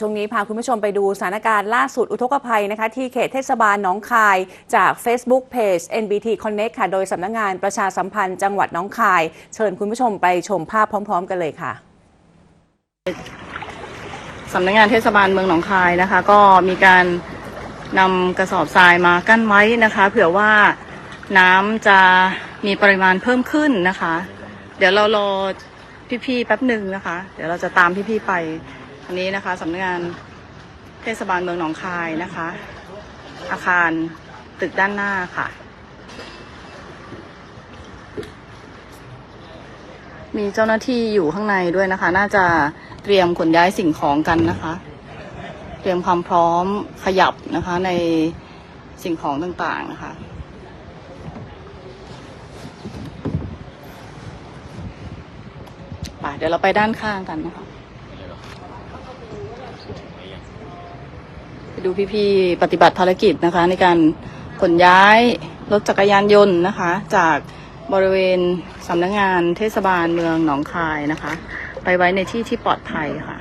ช่วงนี้พาคุณผู้ชมไปดูสถานการณ์ล่าสุดอุทกภัยนะคะ ที่เขตเทศบาลหนองคายจาก Facebook Page NBT Connect ค่ะ โดยสำนักงานประชาสัมพันธ์จังหวัดหนองคาย เชิญคุณผู้ชมไปชมภาพพร้อม ๆ กันเลยค่ะสำนักงานเทศบาลเมืองหนองคายนะคะ ก็มีการนำกระสอบทรายมากั้นไว้นะคะ เผื่อว่าน้ำจะมีปริมาณเพิ่มขึ้นนะคะ เดี๋ยวเรารอพี่ๆแป๊บหนึ่งนะคะ เดี๋ยวเราจะตามพี่ๆไป อันนี้นะคะสำนักงานเทศบาลเมืองหนองคายนะคะ อาคารตึกด้านหน้าค่ะ มีเจ้าหน้าที่อยู่ข้างในด้วยนะคะ น่าจะเตรียมขนย้ายสิ่งของกันนะคะ เตรียมความพร้อมขยับนะคะในสิ่งของต่างๆนะคะไปเดี๋ยวเราไปด้านข้างกันนะคะ ไป ดูพี่ๆปฏิบัติภารกิจนะคะ ในการขนย้ายรถจักรยานยนต์นะคะ จากบริเวณสำนักงานเทศบาลเมืองหนองคายนะคะ ไปไว้ในที่ที่ปลอดภัยค่ะ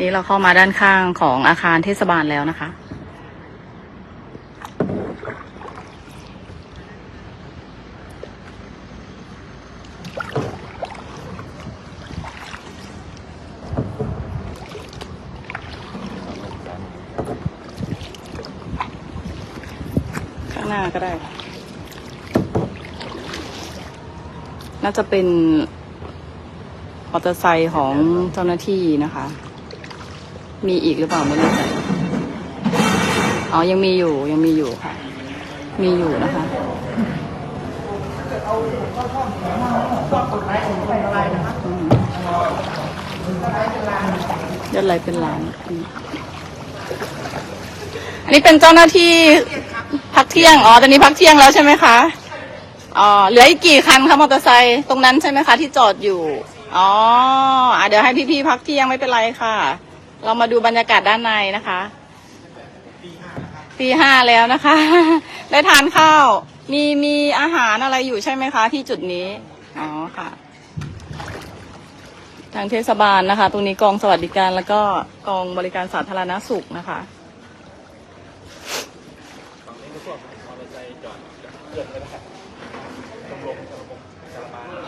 นี่เราเข้ามาด้านข้างของอาคารเทศบาลแล้วนะคะางหน้าก็ได้ น่าจะเป็นมอเตอร์ไซค์ของเจ้าหน้าที่นะคะ มีอีกหรือเปล่าไม่แน่ใจอ๋อ ยังมีอยู่ ยังมีอยู่ค่ะ มีอยู่นะคะยอดไลเป็นล้าน อันนี้เป็นเจ้าหน้าที่ พักเที่ยง อ๋อ ตอนนี้พักเที่ยงแล้วใช่ไหมคะ อ๋อ เหลืออีกกี่คันคะมอเตอร์ไซค์ตรงนั้นใช่ไหมคะ ที่จอดอยู่ อ๋ออะเดี๋ยวให้พี่ๆพักเที่ยงไม่เป็นไรค่ะ เรามาดูบรรยากาศด้านในนะคะตีห้าแล้วนะคะ ได้ทานข้าว มีมีอาหารอะไรอยู่ใช่ไหมคะ ที่จุดนี้ อ๋อค่ะ ทางเทศบาลนะคะ ตรงนี้กองสวัสดิการแล้วก็กองบริการสาธารณสุขนะคะ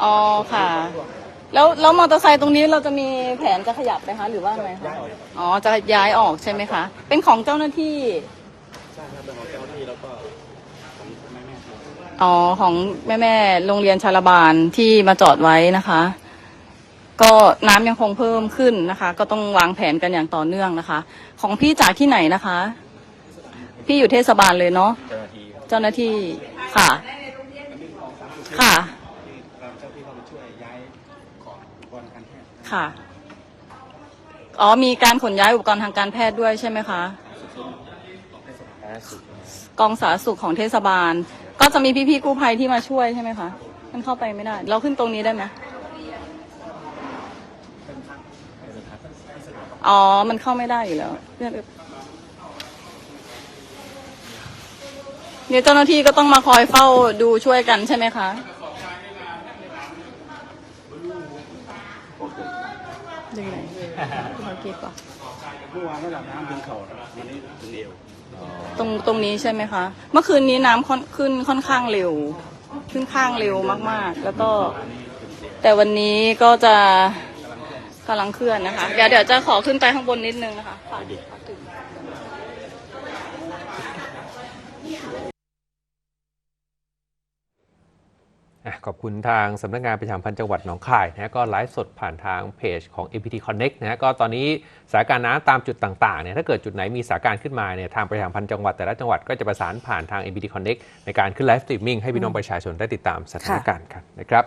อ๋อค่ะ แล้วแล้วมอเตอร์ไซค์ตรงนี้เราจะมีแผนจะขยับไหมคะ หรือว่าไงคะอ๋อจะย้ายออกใช่ไหมคะ เป็นของเจ้าหน้าที่อ๋อของแม่แม่ๆโรงเรียนชาลบานที่มาจอดไว้นะคะ ก็น้ำยังคงเพิ่มขึ้นนะคะ ก็ต้องวางแผนกันอย่างต่อเนื่องนะคะ ของพี่จากที่ไหนนะคะ พี่อยู่เทศบาลเลยเนาะเจ้าหน้าที่ค่ะ ค่ะ ค่ะ อ๋อ มีการขนย้ายอุปกรณ์ทางการแพทย์ด้วยใช่ไหมคะ กองสาธารณสุขของเทศบาล ก็จะมีพี่ๆกู้ภัยที่มาช่วยใช่ไหมคะ มันเข้าไปไม่ได้ เราขึ้นตรงนี้ได้ไหมอ๋อ มันเข้าไม่ได้อยู่แล้วเนี่ยเนี่ยเจ้าหน้าที่ก็ต้องมาคอยเฝ้าดูช่วยกันใช่ไหมคะ ดึงไหนโอเคป่ะเมื่อวานระดับน้ำถึงเข่าวันนี้ถึงเอวตรงตรงนี้ใช่ไหมคะ เมื่อคืนนี้น้ำค่อนขึ้นค่อนข้างเร็ว ขึ้นข้างเร็วมากๆ แล้วก็ แต่วันนี้ก็จะกำลังเคลื่อนนะคะ เดี๋ยวเดี๋ยวจะขอขึ้นไปข้างบนนิดนึงนะคะฝากฝากถึง อะ ขอบคุณทางสำนักงานประชามพันธ์จังหวัดหนองคายนะก็ไลฟ์สดผ่านทางเพจของ APT Connect นะก็ตอนนี้สถานการณ์น้ำตามจุดต่างๆเนี่ยถ้าเกิดจุดไหนมีสถานการณ์ขึ้นมาเนี่ยทางประชามพันธ์จังหวัดแต่ละจังหวัดก็จะประสานผ่านทาง APT Connect ในการขึ้นไลฟ์สตรีมมิ่งให้พี่น้องประชาชนได้ติดตามสถานการณ์กันนะครับ